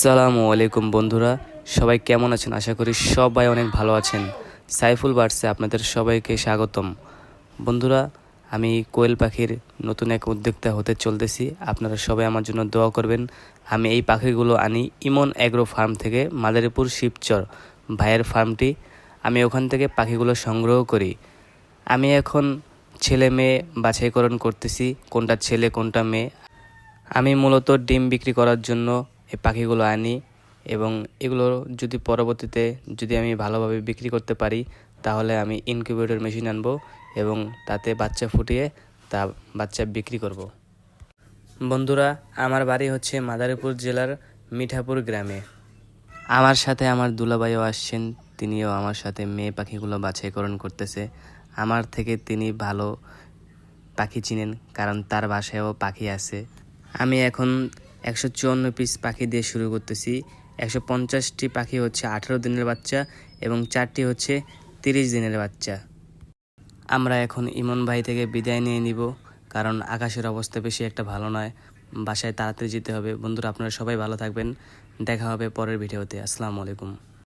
আসসালামু আলাইকুম বন্ধুরা, সবাই কেমন আছেন? আশা করি সবাই অনেক ভালো আছেন। সাইফুল বার্সে আপনাদের সবাইকে স্বাগতম। বন্ধুরা, আমি কোয়েল পাখির নতুন এক উদ্যোক্তা হতে চলতেছি। আপনারা সবাই আমার জন্য দোয়া করবেন। আমি এই পাখিগুলো আনি ইমন অ্যাগ্রো ফার্ম থেকে মাদারীপুর শিবচর ভাইয়ের ফার্মটি। আমি ওখান থেকে পাখিগুলো সংগ্রহ করি। আমি এখন ছেলে মেয়ে বাছাইকরণ করতেছি, কোনটা ছেলে, কোনটা মেয়ে। আমি মূলত ডিম বিক্রি করার জন্য এই পাখিগুলো আনি এবং এগুলো যদি পরবর্তীতে যদি আমি ভালোভাবে বিক্রি করতে পারি, তাহলে আমি ইনকিউবেটর মেশিন আনব এবং তাতে বাচ্চা ফুটিয়ে তা বাচ্চা বিক্রি করব। বন্ধুরা, আমার বাড়ি হচ্ছে মাদারীপুর জেলার মিঠাপুর গ্রামে। আমার সাথে আমার দুলাভাইও আসছেন, তিনিও আমার সাথে মেয়ে পাখিগুলো বাছাইকরণ করতেছে। আমার থেকে তিনি ভালো পাখি চিনেন, কারণ তার বাসায়ও পাখি আছে। আমি এখন একশো চুয়ান্ন পিস পাখি দিয়ে শুরু করতেছি। একশো পঞ্চাশটি পাখি হচ্ছে আঠারো দিনের বাচ্চা এবং চারটি হচ্ছে তিরিশ দিনের বাচ্চা। আমরা এখন ইমন ভাই থেকে বিদায় নিয়ে নিব, কারণ আকাশের অবস্থা বেশি একটা ভালো নয়। বাসায় তাড়াতাড়ি যেতে হবে। বন্ধুরা, আপনারা সবাই ভালো থাকবেন। দেখা হবে পরের ভিডিওতে। আসসালামু আলাইকুম।